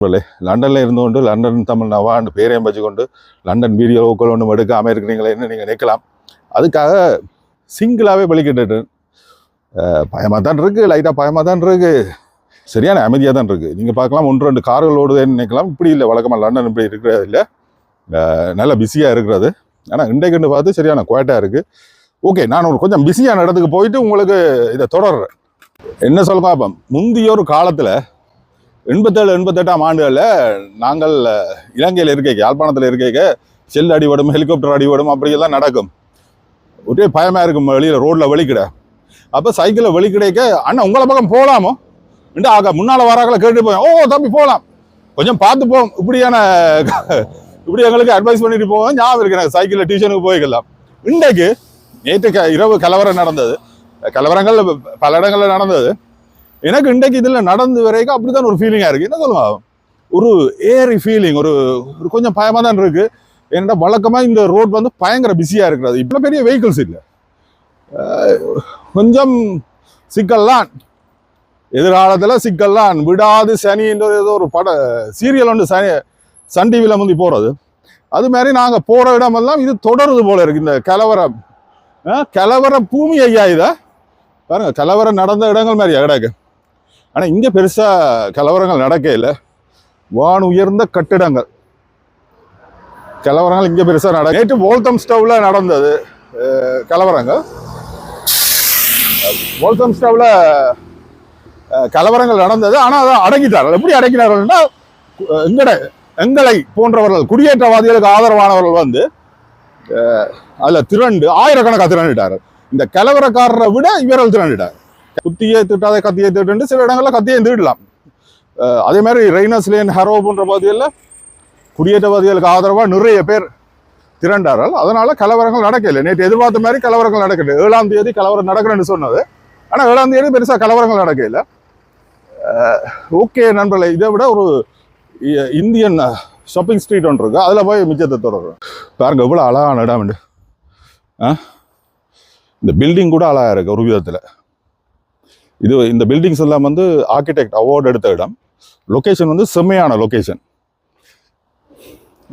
நண்பர்களே லண்டனில் இருந்து கொண்டு லண்டன் தமிழ் நவான்னு பேரையும் வச்சுக்கொண்டு லண்டன் வீடியோ லோக்கல் ஒன்றும் எடுக்காமல் இருக்கிறீங்களேன்னு நீங்கள் நினைக்கலாம். அதுக்காக சிங்கிளாகவே வெளிக்கிட்டு பயமாக தான் இருக்குது லைட்டாக பயமாக தான் இருக்குது சரியான அமைதியாக தான் இருக்குது நீங்கள் பார்க்கலாம் ஒன்று ரெண்டு கார்கள் ஓடுதுன்னு நினைக்கலாம். இப்படி இல்லை வழக்கமாக லண்டன் இப்படி இருக்கிறது இல்லை. நல்லா பிஸியாக இருக்கிறது. ஆனால் இன்றைக்குன்னு பார்த்து சரியான குவாட்டாக இருக்குது ஓகே நான் ஒரு கொஞ்சம் பிஸியான இடத்துக்கு போயிட்டு உங்களுக்கு இதை தொடர்றேன். என்ன சொல்ல பார்ப்போம் முந்தைய ஒரு காலத்தில் எண்பத்தேழு எண்பத்தெட்டாம் ஆண்டுகளில் நாங்கள் இலங்கையில் இருக்கைக்கு யாழ்ப்பாணத்தில் இருக்கைக்கு செல் அடிபடும் ஹெலிகாப்டர் அடிபடும் அப்படியெல்லாம் நடக்கும். ஒரே பயமாக இருக்கும் வெளியில் ரோட்டில் வெளிக்கிட. அப்போ சைக்கிளில் வெளிக்கிடைக்க அண்ணா உங்களை பக்கம் போகலாமோ என்று ஆக முன்னால் வராங்கள கேட்டு போய் ஓ தம்பி போகலாம் கொஞ்சம் பார்த்து போவோம் இப்படியான இப்படி எங்களுக்கு அட்வைஸ் பண்ணிட்டு போவோம் ஞாபகம் இருக்கு எனக்கு. சைக்கிளில் டியூஷனுக்கு போய்க்கலாம். இன்றைக்கு நேற்று க இரவு கலவரம் நடந்தது. கலவரங்கள் பல இடங்களில் நடந்தது. எனக்கு இன்றைக்கு இதில் நடந்து வரைக்கும் அப்படிதான் ஒரு ஃபீலிங்காக இருக்குது என்ன சொல்லுங்க ஒரு ஏரி ஃபீலிங் ஒரு ஒரு கொஞ்சம் பயமாக தான் இருக்குது ஏன்னா வழக்கமாக இந்த ரோட் வந்து பயங்கர பிஸியாக இருக்கிறது. இப்போ பெரிய வெஹிக்கிள்ஸ் இல்லை. கொஞ்சம் சிக்கல்லாம் எதிர்காலத்தில் சிக்கல்லாம் விடாது சனின்ற ஏதோ ஒரு பட சீரியல் ஒன்று சனி சன் டிவியில் வந்து போகிறது அது மாதிரி நாங்கள் போகிற இடமெல்லாம் இது தொடருது போல இருக்கு. இந்த கலவரம் கலவர பூமி ஐயா இதை. பாருங்கள் கலவரம் நடந்த இடங்கள் மாதிரி கிடக்கு ஆனால் இங்கே பெருசாக கலவரங்கள் நடக்கையில் வான் உயர்ந்த கட்டிடங்கள். கலவரங்கள் இங்கே பெருசாக நட நேற்று போல்தம் ஸ்டவ்வில் நடந்தது கலவரங்கள். போல்தம் ஸ்டவ்வில் கலவரங்கள் நடந்தது. ஆனால் அதை அடங்கிட்டார்கள் எப்படி அடங்கினார்கள்னா அஹ், எங்கட எங்களை போன்றவர்கள் குடியேற்றவாதிகளுக்கு ஆதரவானவர்கள் வந்து அதில் திரண்டு ஆயிரக்கணக்காக திரண்டுட்டார்கள். இந்த கலவரக்காரரை விட இவர்கள் திரண்டுட்டார்கள். குத்தியே திட்டாத கத்தியை திட்டு சில இடங்களில் கத்தியை திடலாம் அதே மாதிரி ரெய்னஸ் லேன் ஹரோ போன்ற பகுதிகளில் குடியேற்றவாதிகளுக்கு ஆதரவாக நிறைய பேர் திரண்டார்கள். அதனால கலவரங்கள் நடக்கலை நேற்று எதிர்பார்த்த மாதிரி கலவரங்கள் நடக்கல ஏழாம் தேதி கலவரம் நடக்கிறேன்னு சொன்னது. ஆனால் ஏழாம் தேதி பெருசாக கலவரங்கள் நடக்கல ஓகே நண்பர்களே இதை விட ஒரு இந்தியன் ஷாப்பிங் ஸ்ட்ரீட் ஒன்று இருக்குது அதில் போய் மிச்சத்தை தொடரும் பாருங்க எவ்வளோ அழகான இடம் உண்டு ஆ? இந்த பில்டிங் கூட அழகாக இருக்குது ஒரு விதத்தில். இது இந்த பில்டிங்ஸ் எல்லாம் வந்து ஆர்கிடெக்ட் அவார்டு எடுத்த இடம். லொக்கேஷன் வந்து செம்மையான லொக்கேஷன்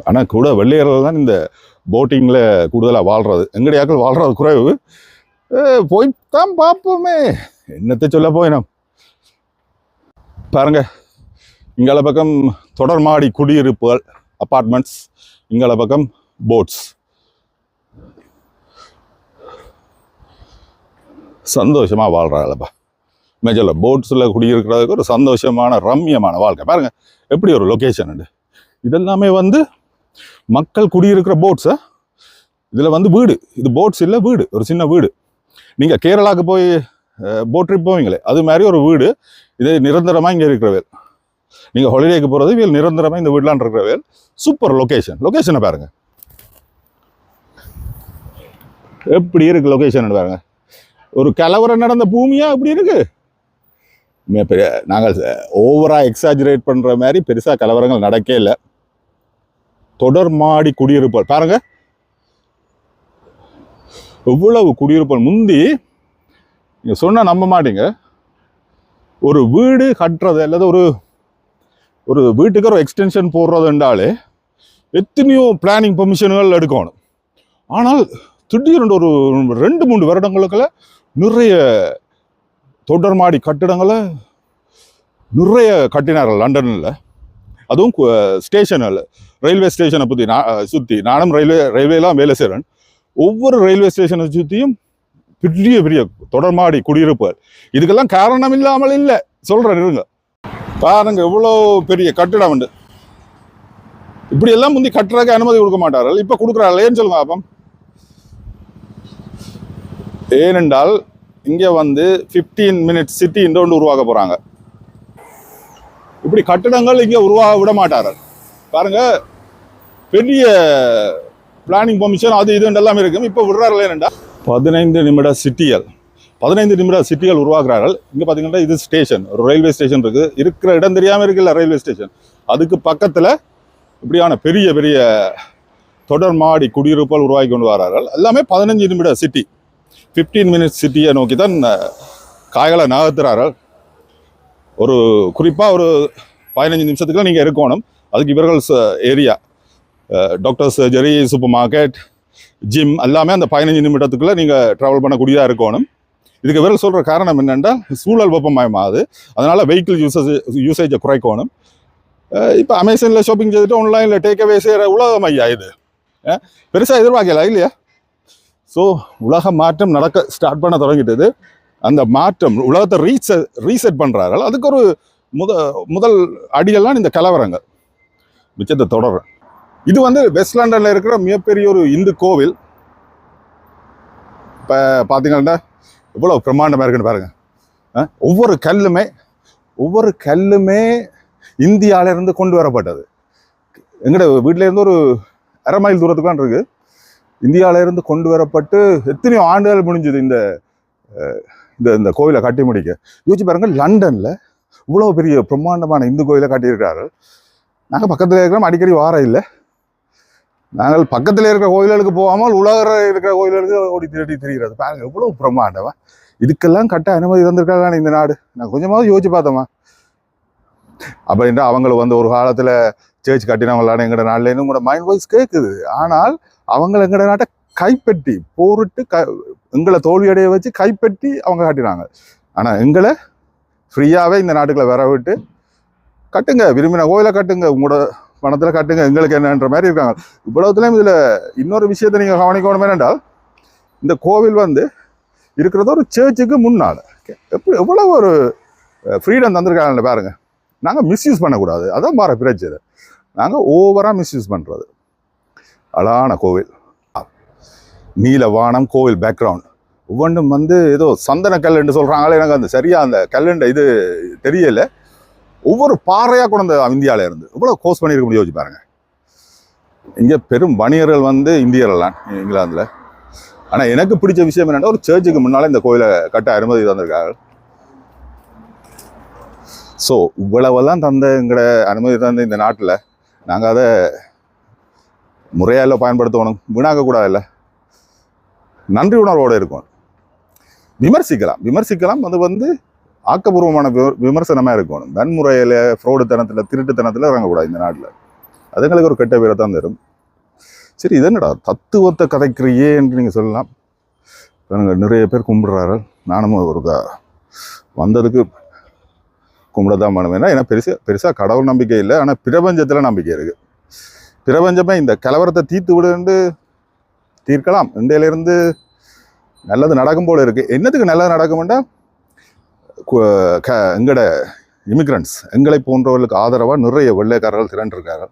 ஆனால் கூட வெள்ளையர்கள் தான் இந்த போட்டிங்கில் கூடுதலாக வாழ்கிறது எங்கடையாக்கள் வாழ்கிறது குறைவு. போய் தான் பார்ப்போமே. என்னத்தை சொல்ல போயினோம். பாருங்க. இங்கால பக்கம் தொடர்மாடி குடியிருப்புகள் அப்பார்ட்மெண்ட்ஸ் இங்கால பக்கம் போட்ஸ் சந்தோஷமாக வாழ்கிறாங்களப்பா மேஜல்ல போட்ஸில் குடியிருக்கிறதுக்கு ஒரு சந்தோஷமான ரம்மியமான வாழ்க்கை. பாருங்கள் எப்படி ஒரு லொக்கேஷன் இதெல்லாமே வந்து மக்கள் குடியிருக்கிற போட்ஸை? இதில் வந்து வீடு. இது போட்ஸ் இல்லை வீடு. ஒரு சின்ன வீடு. நீங்கள் கேரளாவுக்கு போய் போட் ட்ரிப் போவீங்களே அது மாதிரி ஒரு வீடு. இது நிரந்தரமாக இங்கே இருக்கிறவேல் நீங்கள் ஹாலிடேக்கு போகிறது இவள் நிரந்தரமாக இந்த வீடெலாம் இருக்கிறவேல் சூப்பர் லொக்கேஷன் லொக்கேஷனை பாருங்கள் எப்படி இருக்குது லொக்கேஷன் பாருங்கள் ஒரு கலவரம் நடந்த பூமியாக இப்படி இருக்கு? பெரிய நாங்கள் ஓவராக எக்ஸாஜுரேட் பண்ணுற மாதிரி பெருசாக கலவரங்கள் நடக்கே இல்லை. தொடர் மாடி குடியிருப்புகள். பாருங்கள் எவ்வளவு குடியிருப்புகள். முந்தி நீங்கள் சொன்னால் நம்ப மாட்டீங்க. ஒரு வீடு கட்டுறது அல்லது ஒரு ஒரு வீட்டுக்கு ஒரு எக்ஸ்டென்ஷன் போடுறதுண்டாலே எத்தனையோ பிளானிங் பெர்மிஷன்கள் எடுக்கணும். ஆனால் திடீர்னு ஒரு ரெண்டு மூணு வருடங்களுக்குள்ள நிறைய தொடர் மாடி கட்டிடங்களை நிறைய கட்டினார்கள் லண்டனில். அதுவும் ஸ்டேஷனில் ரயில்வே ஸ்டேஷனை பற்றி நான் சுற்றி நானும் ரயில்வே ரயில்வேலாம் வேலை செய்கிறேன் ஒவ்வொரு ரயில்வே ஸ்டேஷனை சுற்றியும் பெரிய பெரிய தொடர்மாடி குடியிருப்பார் இதுக்கெல்லாம் காரணம் இல்லாமல் இல்லை. சொல்கிறேன் இருங்க. பாருங்க எவ்வளோ பெரிய கட்டிடம் உண்டு. இப்படி எல்லாம் முந்தி கட்டுறதுக்கு அனுமதி கொடுக்க மாட்டார்கள். இப்போ கொடுக்குறார்கள். ஏன்னு சொல்லுங்க அப்பம் ஏனென்றால் இங்கே வந்து 15 மினிட்ஸ் சிட்டி என்று ஒன்று உருவாக்க போகிறாங்க இப்படி கட்டிடங்கள் இங்கே உருவாக விட மாட்டார்கள். பாருங்க பெரிய பிளானிங் பெர்மிஷன் அது இது எல்லாம் இருக்கும். இப்போ விடுறார்கள் ஏனென்றா பதினைந்து நிமிட சிட்டிகள் பதினைந்து நிமிட சிட்டிகள் உருவாக்குறார்கள். இங்கே பார்த்தீங்கன்னா இது ஸ்டேஷன் ஒரு ரயில்வே ஸ்டேஷன் இருக்குது இருக்கிற இடம் தெரியாமல் இருக்குல்ல ரயில்வே ஸ்டேஷன் அதுக்கு பக்கத்தில் இப்படியான பெரிய பெரிய தொடர் மாடி குடியிருப்புகள் உருவாக்கி கொண்டு வரார்கள். எல்லாமே பதினஞ்சு நிமிட சிட்டி 15 மினிட்ஸ் சிட்டியை நோக்கி தான் காய்களை நகர்த்துறார்கள் ஒரு குறிப்பாக ஒரு பதினஞ்சு நிமிஷத்துக்குள்ள நீங்கள் இருக்கணும் அதுக்கு இவர்கள் area doctor surgery supermarket gym எல்லாமே அந்த பதினஞ்சு நிமிடத்துக்குள்ளே நீங்கள் ட்ராவல் பண்ணக்கூடியதாக இருக்கணும். இதுக்கு இவர்கள் சொல்கிற காரணம் என்னென்றால் சூழல் வெப்பமயமாகுது. அதனால் வெஹிக்கிள் யூசேஜ் யூசேஜை குறைக்கணும். இப்போ அமேசானில் ஷாப்பிங் செய்துட்டு ஆன்லைனில் டேக் அவே செய்கிற உலகம் ஐயா இது. பெருசாக எதிர்பார்க்கல இல்லையா? ஸோ உலக மாற்றம் நடக்க ஸ்டார்ட் பண்ண தொடங்கிட்டது. அந்த மாற்றம் உலகத்தை ரீசெட் ரீசெட் பண்ணுறார்கள் அதுக்கு ஒரு முத முதல் அடியெல்லாம் இந்த கலவரங்கள். மிச்சத்தை தொடர்றேன். இது வந்து வெஸ்ட் லண்டனில் இருக்கிற மிகப்பெரிய ஒரு இந்து கோவில். இப்போ பார்த்தீங்கன்னா இவ்வளோ பிரம்மாண்டமாக இருக்குன்னு பாருங்கள் ஒவ்வொரு கல்லுமே ஒவ்வொரு கல்லுமே இந்தியாவிலேருந்து கொண்டு வரப்பட்டது. எங்கட வீட்டிலேருந்து ஒரு அரை மைல் தூரத்துக்கு தான் இருக்குது இந்தியாவிலேருந்து கொண்டு வரப்பட்டு எத்தனையோ ஆண்டுகள் முடிஞ்சது இந்த இந்த இந்த கோயிலை கட்டி முடிக்க. யோசிச்சு பாருங்கள் லண்டனில் இவ்வளோ பெரிய பிரம்மாண்டமான இந்து கோயிலை கட்டியிருக்கிறார்கள். நாங்கள் பக்கத்தில் இருக்கிறோம் அடிக்கடி வார இல்லை. நாங்கள் பக்கத்தில் இருக்கிற கோயில்களுக்கு போகாமல் உலக இருக்கிற கோயில்களுக்கு ஓடி திருடி தெரிகிறது. பாருங்க எவ்வளோ பிரம்மாண்டமா. இதுக்கெல்லாம் கட்ட அனுமதி தந்திருக்காங்க இந்த நாடு? நான் கொஞ்சமாவது யோசிச்சு பார்த்தோமா அப்படின்ட்டு அவங்களுக்கு வந்து ஒரு காலத்தில் சேர்ச் கட்டினவங்களான எங்கள்ட நாட்டில் இன்னும் கூட மைண்ட் வாய்ஸ் கேட்குது ஆனால் அவங்கள எங்கட நாட்டை கைப்பற்றி போரிட்டு க எங்களை தோல்வியடைய வச்சு கைப்பற்றி அவங்க காட்டினாங்க. ஆனால் எங்களை ஃப்ரீயாகவே இந்த நாட்டுக்குள்ளே வர விட்டு கட்டுங்க விரும்பின கோயிலை கட்டுங்க உங்களோட பணத்தில் கட்டுங்க எங்களுக்கு என்னன்ற மாதிரி இருக்காங்க. இவ்வளவுத்துலேயும் இதில் இன்னொரு விஷயத்தை நீங்கள் கவனிக்கணும் என்னென்றால் இந்த கோவில் வந்து இருக்கிறது ஒரு சேர்ச்சுக்கு முன்னால். எப்படி எவ்வளோ ஒரு ஃப்ரீடம் தந்திருக்காங்க பாருங்க. நாங்கள் மிஸ்யூஸ் பண்ணக்கூடாது. அதான் பாரு பிரச்சனை நாங்கள் ஓவராக மிஸ்யூஸ் பண்ணுறது அழகான கோவில். நீல வானம் கோவில் பேக்ரவுண்ட் ஒவ்வொன்றும் வந்து ஏதோ சந்தன கல் என்று எனக்கு அந்த சரியாக அந்த கல்லுண்ட இது தெரியல. ஒவ்வொரு பாறையாக கொண்டு அந்த இந்தியால இருந்து. இவ்வளவு கோர்ஸ் பண்ணியிருக்க முடியும் யோசிச்சு பாருங்கள் இங்கே பெரும் வணிகர்கள் வந்து இந்தியர்லாம் இங்கிலாந்தில். ஆனால் எனக்கு பிடிச்ச விஷயம் என்னென்னா ஒரு சர்ச்சுக்கு முன்னால் இந்த கோயிலை கட்ட அனுமதி தந்திருக்காங்க. ஸோ இவ்வளவெல்லாம் தந்த எங்கட அனுமதி தந்த இந்த நாட்டில் நாங்கள் அதை முறையால பயன்படுத்தணும் வீணாகக்கூடாதுல்ல நன்றி உணர்வோடு இருக்கும். விமர்சிக்கலாம். விமர்சிக்கலாம். அது வந்து ஆக்கப்பூர்வமான வி- விமர்சனமா இருக்கணும் வன்முறையில் ஃப்ரோடுத்தனத்துல திருட்டுத்தனத்தில் இறங்கக்கூடாது இந்த நாட்டில். அதுங்களுக்கு ஒரு கெட்ட பேரை தான் தரும். சரி இது என்னடா? தத்துவத்தை கதைக்கிறியே என்று நீங்கள் சொல்லலாம். பாருங்க, நிறைய பேர் கும்பிடுறாரு நானும் ஒரு வந்ததுக்கு கும்பிட தான் பண்ணுவேன். ஏன்னா ஏன்னா பெருசாக கடவுள் நம்பிக்கை இல்லை. ஆனால் பிரபஞ்சத்தில் நம்பிக்கை இருக்குது பிரபஞ்சமே இந்த கலவரத்தை தீர்த்து விடுன்னு தீர்க்கலாம். இந்தியிலேருந்து நல்லது நடக்கும் போல் இருக்குது என்னத்துக்கு நல்லது நடக்கும்னா க எங்களோட இமிக்ரண்ட்ஸ் எங்களை போன்றவர்களுக்கு ஆதரவாக நிறைய வெள்ளைக்காரர்கள் திரண்டிருக்கார்கள்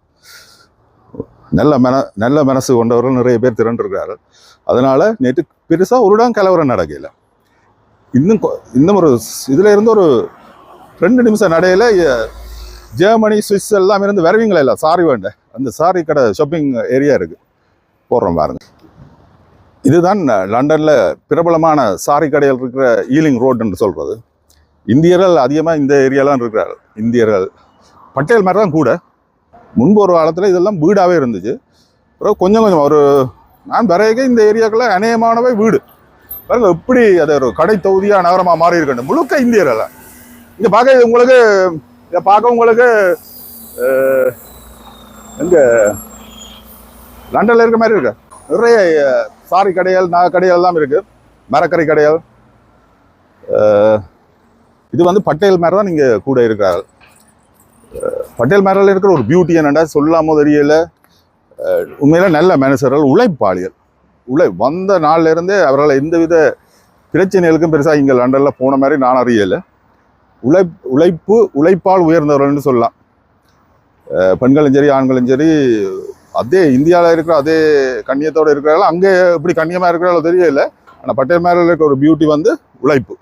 நல்ல மன நல்ல மனசு கொண்டவர்கள் நிறைய பேர் திரண்டிருக்கார்கள் அதனால் நேற்று பெருசாக ஒரு இடம் கலவரம் நடக்கல. இன்னும் கொ- இன்னும் ஒரு இதில் இருந்து ஒரு ரெண்டு நிமிஷம் நடையில் ஜெர்மனி சுவிஸ் எல்லாம் இருந்து வருவீங்களா இல்லை? சாரி வேண்ட. அந்த சாரி கடை ஷாப்பிங் ஏரியா இருக்குது போடுறோம் பாருங்க. இதுதான் லண்டனில் பிரபலமான சாரி கடைகள் இருக்கிற ஈலிங் ரோடுன்னு சொல்கிறது இந்தியர்கள் அதிகமாக இந்த ஏரியாலாம் இருக்கிறார்கள். இந்தியர்கள். பட்டேல் மாதிரி தான் கூட. முன்பு ஒரு காலத்தில் இதெல்லாம் வீடாகவே இருந்துச்சு. அப்புறம் கொஞ்சம் கொஞ்சம் ஒரு நான் பிறகு இந்த ஏரியாக்குள்ள அநேகமானவை வீடு. பாருங்க எப்படி அது ஒரு கடை தொகுதியாக நகரமாக மாறி இருக்கு முழுக்க இந்தியர்கள் இங்கே பார்க்க உங்களுக்கு இதை பார்க்க உங்களுக்கு அஹ், எங்க இருக்க மாதிரி இருக்கு. நிறைய சாரி கடைகள் நகை கடைகள் எல்லாம் இருக்கு. மரக்கறி கடைகள் இது வந்து பட்டேல் மாதிரி தான் நீங்கள் கூட இருக்கிறார்கள். பட்டேல் மேரில் இருக்கிற ஒரு பியூட்டி என்னென்னா சொல்லாமோ தெரியல. உண்மையில் உண்மையில நல்ல மனுஷர்கள் உழைப்பாளிகள். உழை வந்த நாள்லேருந்தே அவரால் எந்த எந்தவித பிரச்சனைகளுக்கும் பெருசாக இங்கே லண்டனில் போன மாதிரி நான் அறியலை. உழை உழைப்பு உழைப்பால் உயர்ந்தவர்கள்னு சொல்லலாம். பெண்களும் சரி ஆண்களும் சரி அதே இந்தியாவில் இருக்கிற அதே கண்ணியத்தோடு இருக்கிறாலும் அங்கே எப்படி கண்ணியமாக இருக்கிறாலும் தெரியல. ஆனால் பட்டேல் இருக்கிற ஒரு பியூட்டி வந்து உழைப்பு.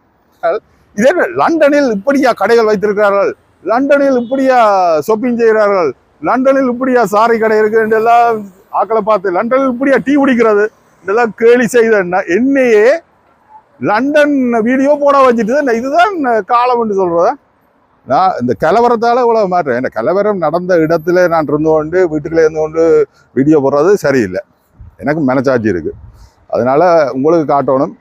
இதே லண்டனில் இப்படியா கடைகள் வைத்திருக்கிறார்கள்? லண்டனில் இப்படியா ஷாப்பிங் செய்கிறார்கள்? லண்டனில் இப்படியா சாரி கடை இருக்குது? எல்லாம் ஆக்களை பார்த்து லண்டனில் இப்படியா டீ குடிக்கிறது? இதெல்லாம் கேலி செய்த என்னையே லண்டன் வீடியோ போட வச்சுட்டு நான் இதுதான் காலம் என்று சொல்கிறேன் நான் இந்த கலவரத்தால் இவ்வளோ மாற்றேன் இந்த கலவரம் நடந்த இடத்துல நான் இருந்து கொண்டு வீட்டுக்குள்ளே இருந்து கொண்டு வீடியோ போடுறது சரியில்லை. எனக்கு மனச்சாட்சி இருக்குது அதனால் உங்களுக்கு காட்டணும்.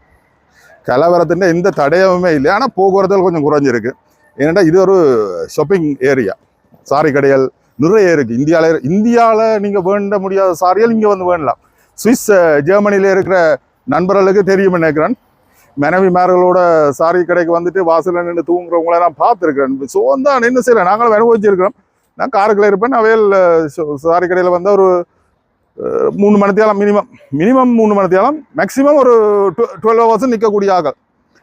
கலவரத்தின் எந்த தடயமுமே இல்லை. ஆனால் போக்குவரத்தில் கொஞ்சம் குறைஞ்சிருக்கு. ஏன்னா இது ஒரு ஷாப்பிங் ஏரியா சாரி கடைகள் நிறைய இருக்குது இந்தியாவில் இந்தியாவில் நீங்கள் வேண்ட முடியாத சாரிகள் இங்கே வந்து வேண்டலாம். சுவிஸ் ஜெர்மனியில் இருக்கிற நண்பர்களுக்கு தெரியும் நினைக்கிறேன். மனைவிமார்களோட சாரி கடைக்கு வந்துட்டு வாசலில் நின்று தூங்குறவங்கள நான் பார்த்துருக்கிறேன். ஸோ தான் என்ன நாங்களும் அனுபவிச்சிருக்கிறோம். நான் காருக்குள்ள இருப்பேன். அவையில் சாரி கடையில் வந்து ஒரு மூணு மணித்தியாலம் மினிமம் மினிமம் மூணு மணித்தியாலம் மேக்ஸிமம் ஒரு டுவெல் ஹவர்ஸ் நிற்கக்கூடிய ஆகல்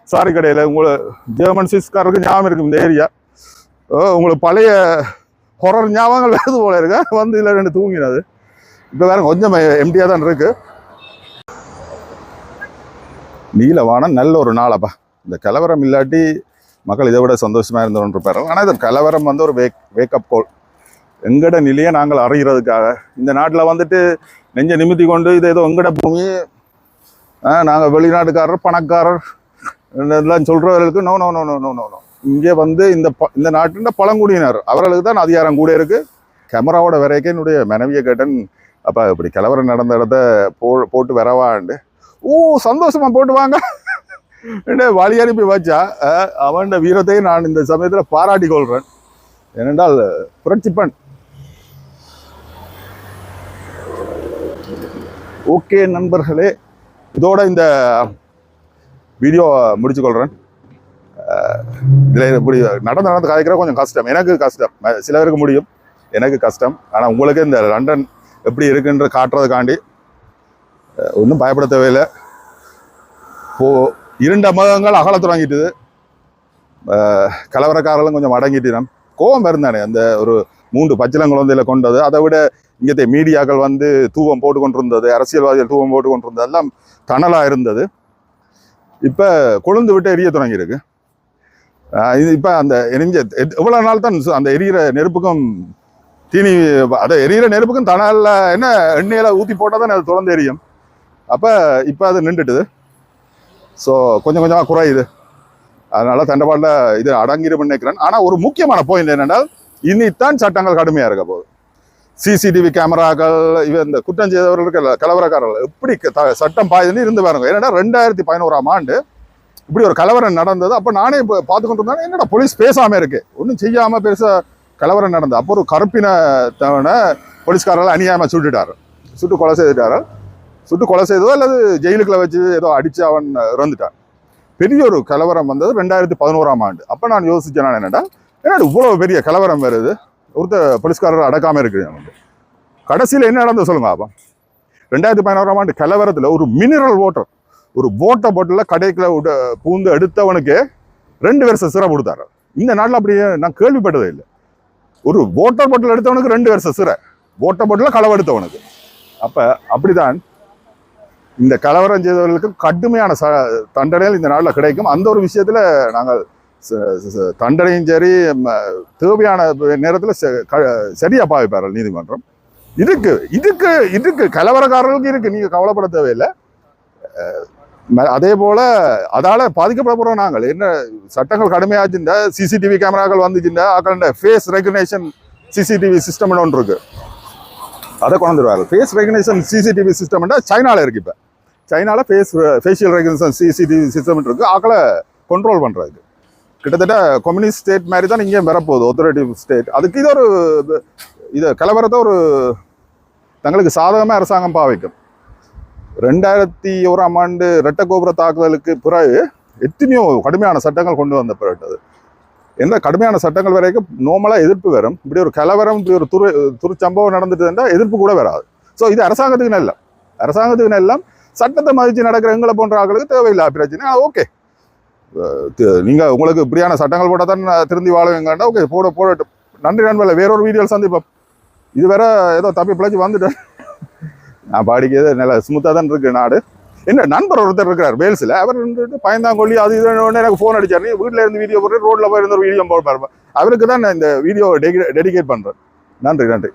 சாரி கடையில் உங்களை ஜெர்மன் சுவிஸ்காரருக்கு ஞாபகம் இருக்கும் இந்த ஏரியா உங்களுக்கு பழைய ஹொரர் ஞாபகங்கள் வருது போல இருக்கு. வந்து இல்லை ரெண்டு தூங்கினது. இப்போ வேற கொஞ்சம் எம்டியாக தான் இருக்குது நீலவானம் நல்ல ஒரு நாளப்பா இந்த கலவரம் இல்லாட்டி மக்கள் இதை விட சந்தோஷமாக இருந்தவன் ஆனால் இந்த கலவரம் வந்து ஒரு வேக் வேக்கப் கோல் எங்கட நிலையை நாங்கள் அறிகிறதுக்காக. இந்த நாட்டில் வந்துட்டு நெஞ்ச நிமித்தி கொண்டு இது ஏதோ எங்கட பூமி நாங்கள் வெளிநாட்டுக்காரர் பணக்காரர் இதெல்லாம் சொல்கிறவர்களுக்கு no no no no no no no இங்கே வந்து இந்த ப- இந்த நாட்டின் பழங்குடியினர். அவர்களுக்கு தான் அதிகாரம் கூட இருக்குது கேமராவோட வரைக்கும் என்னுடைய மனைவியை கேட்டேன். அப்பா இப்படி கலவரம் நடந்த இடத்த போ போட்டு வரவாண்டு. ஓ சந்தோஷமா போட்டு வாங்க. என்ன வழி அனுப்பி வச்சா? அவன் வீரத்தை நான் இந்த சமயத்தில் பாராட்டி கொள்றேன். ஏனென்றால் புரட்சிப்பன் ஓகே நண்பர்களே. இதோட இந்த வீடியோ முடிச்சு கொள்கிறேன் இதில் இப்படி நடந்து நடந்து கதைக்கிற கொஞ்சம் கஷ்டம். எனக்கு கஷ்டம். சில பேருக்கு முடியும். எனக்கு கஷ்டம். ஆனால் உங்களுக்கு இந்த லண்டன் எப்படி இருக்குன்ற காட்டுறதுக்காண்டி ஒன்றும் பயப்பட தேவையில்லை. இப்போ இரண்டு மதங்கள் அகல தொடங்கிட்டுது கலவரக்காரர்களும் கொஞ்சம் அடங்கிட்டினம் கோபம் இருந்தானே அந்த ஒரு மூன்று பச்சிலங்குழந்தையில கொண்டது. அதை விட இங்கത്തെ மீடியாக்கள் வந்து தூவம் போட்டு கொண்டிருந்தது அரசியல்வாதிகள் தூவம் போட்டு கொண்டிருந்தது எல்லாம் தணலாக இருந்தது. இப்போ கொழுந்து விட்டு எரிய தொடங்கியிருக்கு. இது இப்போ அந்த எரிஞ்ச எவ்வளோ நாள் தான் அந்த எரியிற நெருப்புக்கும் தீனி அதை எரியிற நெருப்புக்கும் தணலில் என்ன எண்ணெயில் ஊற்றி போட்டால் தான் அது தொடர்ந்து எரியும்? அப்போ இப்போ அது நின்றுட்டுது. ஸோ கொஞ்சம் கொஞ்சமாக குறையுது. அதனால் தண்டவாள இது அடங்கிடும் நினைக்கிறேன். ஆனால் ஒரு முக்கியமான பாயிண்ட் என்னென்னால் இன்னித்தான் சட்டங்கள் கடுமையாக இருக்க போகுது. சிசிடிவி கேமராக்கள் இவ இந்த குற்றம் செய்தவர்களுக்கு கலவரக்காரர்கள் எப்படி க- சட்டம் பாயுதுன்னு இருந்து பாருங்க. ஏன்னா ரெண்டாயிரத்தி பதினோராம் ஆண்டு இப்படி ஒரு கலவரம் நடந்தது. அப்போ நானே இப்போ பார்த்து கொண்டு இருந்தேன் என்னடா போலீஸ் பேசாமல் இருக்கு. ஒன்றும் செய்யாமல் பெருசாக கலவரம் நடந்தது. அப்போ ஒரு கருப்பின தவணை போலீஸ்காரர்கள் அணியாமல் சுட்டுட்டார் சுட்டு கொலை செய்துட்டார்கள். சுட்டு கொலை செய்ததோ அல்லது ஜெயிலுக்குள்ள வச்சு ஏதோ அடிச்சு அவன் இறந்துட்டான். பெரிய ஒரு கலவரம் வந்தது ரெண்டாயிரத்தி பதினோராம் ஆண்டு. அப்போ நான் யோசிச்சேன் நான் என்னடா என்னடா இவ்வளோ பெரிய கலவரம் வருது ஒருத்தர் போலீஸ்காரர் அடக்காமல் இருக்கிறேன் நமக்கு கடைசியில் என்ன நடந்தது சொல்லுங்க அப்போ ரெண்டாயிரத்தி பதினோராம் ஆண்டு கலவரத்தில் ஒரு மினரல் வாட்டர் ஒரு போட்டை போட்டில் கடைக்கில் விட பூந்து எடுத்தவனுக்கு ரெண்டு வருஷம் சிறை கொடுத்தாரு. இந்த நாட்டில் அப்படியே நான் கேள்விப்பட்டதே இல்லை. ஒரு வாட்டர் பாட்டில் எடுத்தவனுக்கு ரெண்டு வருஷம் சிறை வாட்டர் பாட்டில் கலவெடுத்தவனுக்கு அப்போ அப்படிதான் இந்த கலவரம் செய்தவர்களுக்கு கடுமையான ச தண்டனைகள் இந்த நாளில் கிடைக்கும். அந்த ஒரு விஷயத்தில் நாங்கள் தண்டனையும் சரி தேவையான நேரத்தில் சரியா பாவிப்பார்கள் நீதிமன்றம். இதுக்கு இதுக்கு இதுக்கு கலவரக்காரர்களுக்கு இருக்குது நீங்கள் கவலைப்பட தேவையில்லை. அதே போல் அதால் பாதிக்கப்பட நாங்கள். என்ன சட்டங்கள் கடுமையாச்சுண்டா சிசிடிவி கேமராக்கள் வந்துச்சுண்டா அக்கண்ட ஃபேஸ் ரெகனேஷன் சிசிடிவி சிஸ்டம்னு ஒன்று இருக்குது அதை கொண்டு வந்துருவாங்க ஃபேஸ் ரெகனேஷன் சிசிடிவி சிஸ்டம்னா சைனாவில் இருக்குது இப்போ. சைனாவில் face facial recognition CCTV system இருக்குது ஆக்களை கண்ட்ரோல் பண்ணுறது கிட்டத்தட்ட கம்யூனிஸ்ட் ஸ்டேட் மாதிரி தான் இங்கேயும் வரப்போகுது ஒத்தரேட்டிவ் ஸ்டேட் அதுக்கு இது ஒரு இது கலவரத்தை ஒரு தங்களுக்கு சாதகமாக அரசாங்கம் பாவிக்கும். ரெண்டாயிரத்தி ஓராம் ஆண்டு ரெட்ட கோபுர தாக்குதலுக்கு பிறகு எத்தனையோ கடுமையான சட்டங்கள் கொண்டு வந்த பிறகு அது எந்த கடுமையான சட்டங்கள் வரைக்கும் நார்மலாக எதிர்ப்பு வரும். இப்படி ஒரு கலவரம் இப்படி ஒரு துரு துருச்சம்பவம் நடந்துட்டு எதிர்ப்பு கூட வராது. ஸோ இது அரசாங்கத்துக்குன்னு இல்லை அரசாங்கத்துக்குன்னு எல்லாம் சட்டத்தை மதித்து நடக்கிற எங்களை போன்ற ஆட்களுக்கு தேவையில்லை பிரச்சனை ஓகே. நீங்கள் உங்களுக்கு இப்படியான சட்டங்கள் போட்டால் தான் நான் திருந்தி வாழுவீங்கண்டா ஓகே போட போடட்டும் நன்றி நண்பர்களே வேறொரு வீடியோவில் சந்திப்போம். இது வேற ஏதோ தப்பி பிழைச்சி வந்துட்டேன். நான் பாடிக்கிறது நல்ல ஸ்மூத்தாக தான் இருக்கு நாடு. என்ன நண்பர் ஒருத்தர் இருக்கிறார் வேல்ஸில். அவர் இருந்துட்டு பயந்தாங்கொல்லி அது இது ஒன்று எனக்கு ஃபோன் அடிச்சார். நீ வீட்டில் இருந்து வீடியோ போட்டு ரோட்டில் போய் இருந்த ஒரு வீடியோ போட அவருக்கு தான் நான் இந்த வீடியோ டெடிகேட் பண்ணுறேன் நன்றி நன்றி.